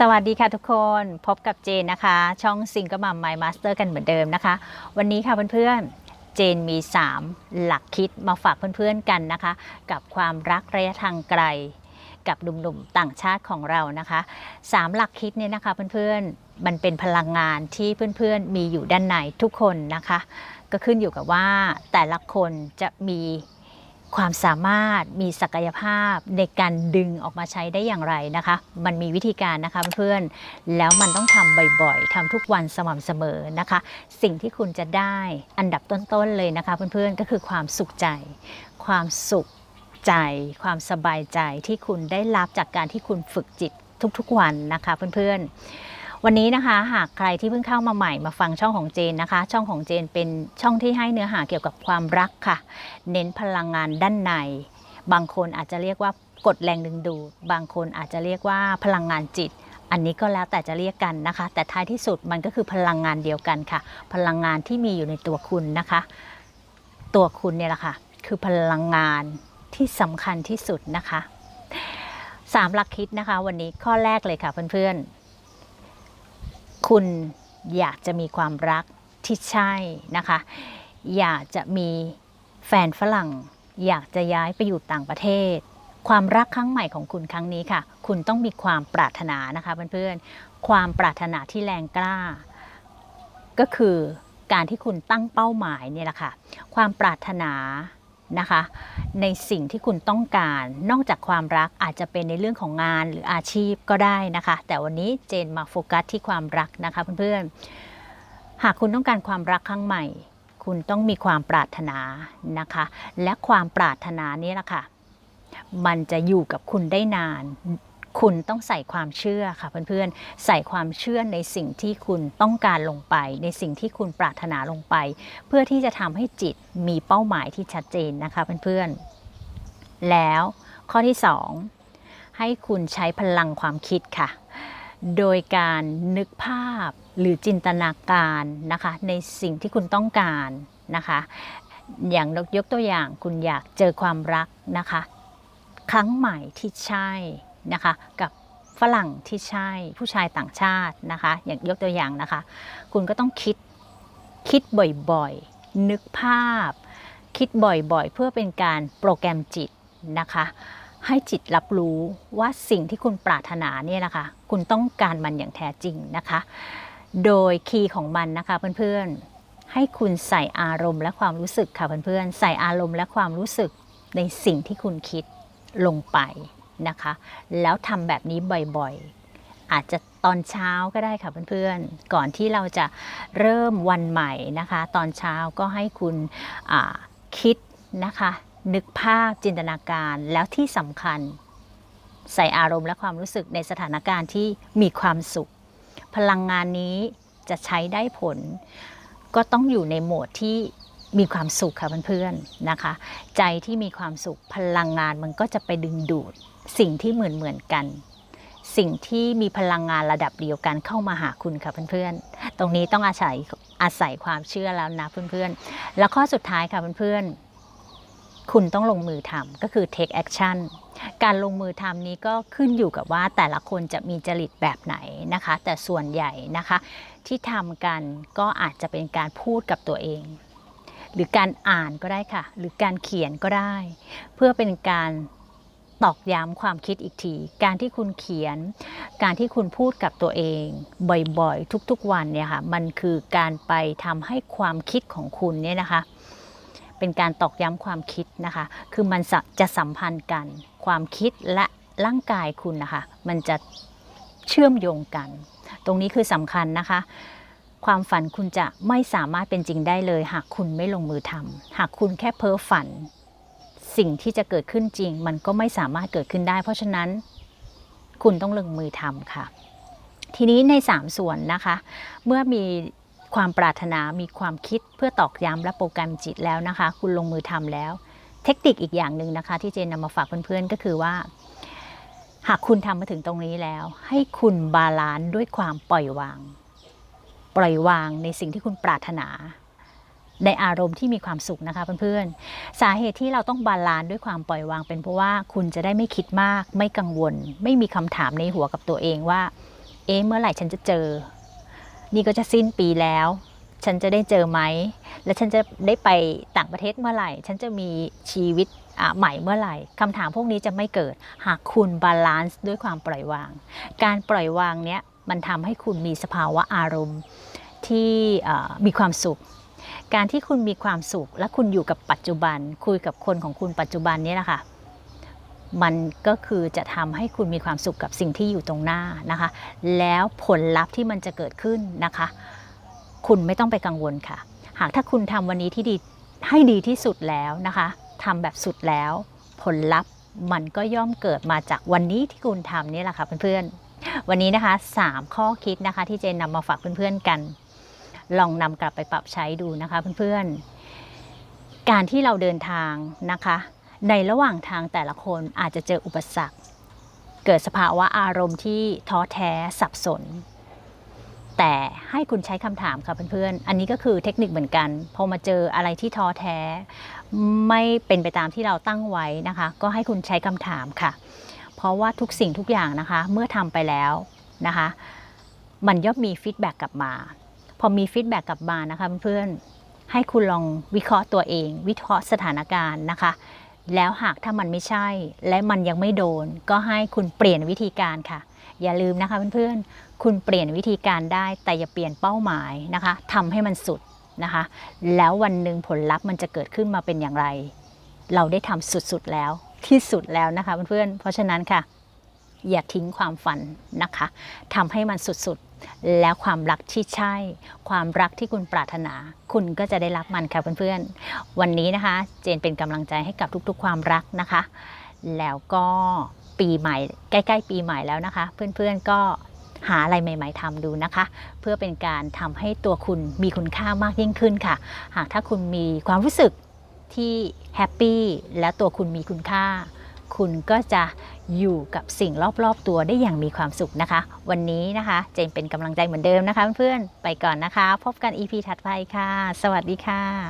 สวัสดีค่ะทุกคนพบกับเจนนะคะ ช่องซิงก็มัมไมมาสเตอร์กันเหมือนเดิมนะคะ วันนี้ค่ะเพื่อนๆ เจนมี 3 หลักคิดมาฝากเพื่อนๆกันนะคะ กับความรักระยะทางไกล กับหนุ่มๆต่างชาติของเรานะคะสามหลักคิดเนี่ยนะคะเพื่อนๆมันเป็นพลังงานที่เพื่อนๆมีอยู่ด้านในทุกคนนะคะ ก็ขึ้นอยู่กับว่าแต่ละคนจะมี ความสามารถมีศักยภาพในการดึงออกมาใช้ได้อย่างไรนะคะ มันมีวิธีการนะคะเพื่อนๆแล้วมันต้องทำบ่อยๆทำทุกวันสม่ำเสมอนะคะ สิ่งที่คุณจะได้อันดับต้นๆเลยนะคะ เพื่อนๆก็คือความสุขใจ ความสุขใจ ความสบายใจที่คุณได้รับจากการที่คุณฝึกจิตทุกๆวันนะคะเพื่อนๆ วันนี้นะคะหากใครที่เพิ่งเข้ามาใหม่มาฟังช่องของเจนนะคะ ช่องของเจนเป็นช่องที่ให้เนื้อหาเกี่ยวกับความรักค่ะ เน้นพลังงานด้านใน บางคนอาจจะเรียกว่ากดแรงดึงดูดบางคนอาจจะเรียกว่าพลังงานจิต อันนี้ก็แล้วแต่จะเรียกกันนะคะ แต่ท้ายที่สุดมันก็คือพลังงานเดียวกันค่ะ พลังงานที่มีอยู่ในตัวคุณนะคะ ตัวคุณเนี่ยแหละค่ะคือพลังงานที่สำคัญที่สุดนะคะสามหลักคิดนะคะ วันนี้ข้อแรกเลยค่ะเพื่อนๆ คุณอยากจะมีความรักที่ใช่นะคะ อยากจะมีแฟนฝรั่ง อยากจะย้ายไปอยู่ต่างประเทศ ความรักครั้งใหม่ของคุณครั้งนี้ค่ะ คุณต้องมีความปรารถนานะคะเพื่อนๆ ความปรารถนาที่แรงกล้า ก็คือการที่คุณตั้งเป้าหมายเนี่ยแหละค่ะ ความปรารถนา นะคะ ในสิ่งที่คุณต้องการ นอกจากความรักอาจจะเป็นในเรื่องของงานหรืออาชีพก็ได้นะคะ แต่วันนี้เจนมาโฟกัสที่ความรักนะคะเพื่อนๆ หากคุณต้องการความรักครั้งใหม่ คุณต้องมีความปรารถนานะคะ และความปรารถนานี้แหละค่ะมันจะอยู่กับคุณได้นาน คุณต้องใส่ความเชื่อค่ะเพื่อนๆ ใส่ความเชื่อในสิ่งที่คุณต้องการลงไป ในสิ่งที่คุณปรารถนาลงไป เพื่อที่จะทำให้จิตมีเป้าหมายที่ชัดเจนนะคะเพื่อนๆ แล้วข้อที่ 2 ให้คุณใช้พลังความคิดค่ะ โดยการนึกภาพหรือจินตนาการนะคะในสิ่งที่คุณต้องการนะคะ อย่างยกตัวอย่างคุณอยากเจอความรักนะคะ ครั้งใหม่ที่ใช่ นะคะกับฝรั่งที่ใช่ผู้ชายต่างชาตินะคะ อย่างยกตัวอย่างนะคะ คุณก็ต้องคิดคิดบ่อยๆ นึกภาพ คิดบ่อยๆ เพื่อเป็นการโปรแกรมจิตนะคะ ให้จิตรับรู้ว่าสิ่งที่คุณปรารถนาเนี่ยนะคะ คุณต้องการมันอย่างแท้จริงนะคะ โดยคีย์ของมันนะคะเพื่อนๆ ให้คุณใส่อารมณ์และความรู้สึกค่ะเพื่อนๆ ใส่อารมณ์และความรู้สึกในสิ่งที่คุณคิดลงไป นะคะ แล้วทำแบบนี้บ่อยๆ อาจจะตอนเช้าก็ได้ค่ะเพื่อนๆ ก่อนที่เราจะเริ่มวันใหม่นะคะ ตอนเช้าก็ให้คุณคิดนะคะ นึกภาพจินตนาการแล้วที่สำคัญใส่อารมณ์และความรู้สึกในสถานการณ์ที่มีความสุข พลังงานนี้จะใช้ได้ผล ก็ต้องอยู่ในโหมดที่มีความสุขค่ะเพื่อนๆนะคะ ใจที่มีความสุขพลังงานมันก็จะไปดึงดูด สิ่งที่เหมือนเหมือนกัน สิ่งที่มีพลังงานระดับเดียวกันเข้ามาหาคุณค่ะเพื่อนๆ ตรงนี้ต้องอาศัยอาศัยความเชื่อแล้วนะเพื่อนๆ แล้วข้อสุดท้ายค่ะเพื่อนๆ คุณต้องลงมือทำก็คือ take action การลงมือทำนี้ก็ขึ้นอยู่กับว่าแต่ละคนจะมีจริตแบบไหนนะคะ แต่ส่วนใหญ่นะคะที่ทำกันก็อาจจะเป็นการพูดกับตัวเอง หรือการอ่านก็ได้ค่ะ หรือการเขียนก็ได้ เพื่อเป็นการ ตอกย้ำความคิดอีกที การที่คุณเขียน การที่คุณพูดกับตัวเอง บ่อยๆ ทุกๆวันเนี่ยค่ะ มันคือการไปทำให้ความคิดของคุณเนี่ยนะคะ เป็นการตอกย้ำความคิดนะคะ คือมันจะสัมพันธ์กัน ความคิดและร่างกายคุณนะคะ มันจะเชื่อมโยงกัน ตรงนี้คือสำคัญนะคะ ความฝันคุณจะไม่สามารถเป็นจริงได้เลย หากคุณไม่ลงมือทำหากคุณแค่เพ้อฝัน สิ่งที่จะเกิดขึ้นจริง มันก็ไม่สามารถเกิดขึ้นได้ เพราะฉะนั้นคุณต้องลงมือทำค่ะ ทีนี้ใน 3 ส่วนนะคะ เมื่อมีความปรารถนามีความคิดเพื่อตอกย้ำและโปรแกรมจิตแล้วนะคะ คุณลงมือทำแล้ว เทคนิคอีกอย่างหนึ่งนะคะ ที่เจนนำมาฝากเพื่อนๆก็คือว่า หากคุณทำมาถึงตรงนี้แล้ว ให้คุณบาลานซ์ด้วยความปล่อยวาง ปล่อยวางในสิ่งที่คุณปรารถนา ในอารมณ์ที่มีความสุขนะคะเพื่อนๆ สาเหตุที่เราต้องบาลานซ์ด้วยความปล่อยวางเป็นเพราะว่าคุณจะได้ไม่คิดมาก ไม่กังวล ไม่มีคำถามในหัวกับตัวเองว่า เอ๊ะเมื่อไหร่ฉันจะเจอ นี่ก็จะสิ้นปีแล้ว ฉันจะได้เจอไหม และฉันจะได้ไปต่างประเทศเมื่อไหร่ ฉันจะมีชีวิตใหม่เมื่อไหร่คำถามพวกนี้จะไม่เกิด หากคุณบาลานซ์ด้วยความปล่อยวาง การปล่อยวางเนี้ยมันทำให้คุณมีสภาวะอารมณ์ที่มีความสุข การที่คุณมีความสุข และคุณอยู่กับปัจจุบัน คุยกับคนของคุณปัจจุบันนี้แหละค่ะมันก็คือจะทำให้คุณมีความสุขกับสิ่งที่อยู่ตรงหน้านะคะ แล้วผลลัพธ์ที่มันจะเกิดขึ้นนะคะ คุณไม่ต้องไปกังวลค่ะ หากถ้าคุณทำวันนี้ที่ดีให้ดีที่สุดแล้วนะคะทำแบบสุดแล้ว ผลลัพธ์มันก็ย่อมเกิดมาจากวันนี้ที่คุณทำนี่แหละค่ะเพื่อนๆวันนี้นะคะ 3 ข้อคิดนะคะที่เจนนำมาฝากเพื่อนๆกัน ลองนำกลับไปปรับใช้ดูนะคะเพื่อนๆ การที่เราเดินทางนะคะ ในระหว่างทางแต่ละคนอาจจะเจออุปสรรค เกิดสภาวะอารมณ์ที่ท้อแท้สับสน แต่ให้คุณใช้คำถามค่ะเพื่อนๆ อันนี้ก็คือเทคนิคเหมือนกันพอมาเจออะไรที่ท้อแท้ ไม่เป็นไปตามที่เราตั้งไว้นะคะ ก็ให้คุณใช้คำถามค่ะ เพราะว่าทุกสิ่งทุกอย่างนะคะ เมื่อทำไปแล้วนะคะ มันย่อมมีฟีดแบ็กกลับมา พอมีฟีดแบ็กกลับมานะคะเพื่อนๆให้คุณลองวิเคราะห์ตัวเอง วิเคราะห์สถานการณ์นะคะ แล้วหากถ้ามันไม่ใช่ และมันยังไม่โดน ก็ให้คุณเปลี่ยนวิธีการค่ะ อย่าลืมนะคะเพื่อนๆคุณเปลี่ยนวิธีการได้แต่อย่าเปลี่ยนเป้าหมายนะคะทำให้มันสุดนะคะ แล้ววันหนึ่งผลลัพธ์มันจะเกิดขึ้นมาเป็นอย่างไร เราได้ทำสุดๆแล้วที่สุดแล้วนะคะเพื่อนๆเพราะฉะนั้นค่ะอย่าทิ้งความฝันนะคะทำให้มันสุดๆ แล้วความรักที่ใช่ ความรักที่คุณปรารถนา คุณก็จะได้รับมันค่ะเพื่อนๆ วันนี้นะคะ เจนเป็นกำลังใจให้กับทุกๆ ความรักนะคะ แล้วก็ปีใหม่ใกล้ๆ ปีใหม่แล้วนะคะ เพื่อนๆก็หาอะไรใหม่ ๆทำดูนะคะ เพื่อเป็นการทำให้ตัวคุณมีคุณค่ามากยิ่งขึ้นค่ะ หากถ้าคุณมีความรู้สึกที่แฮปปี้และตัวคุณมีคุณค่า คุณก็จะอยู่กับสิ่งรอบๆตัวได้อย่างมีความสุขนะคะ วันนี้นะคะเจนเป็นกำลังใจเหมือนเดิมนะคะเพื่อนๆไปก่อนนะคะ พบกัน EP ถัดไปค่ะ สวัสดีค่ะ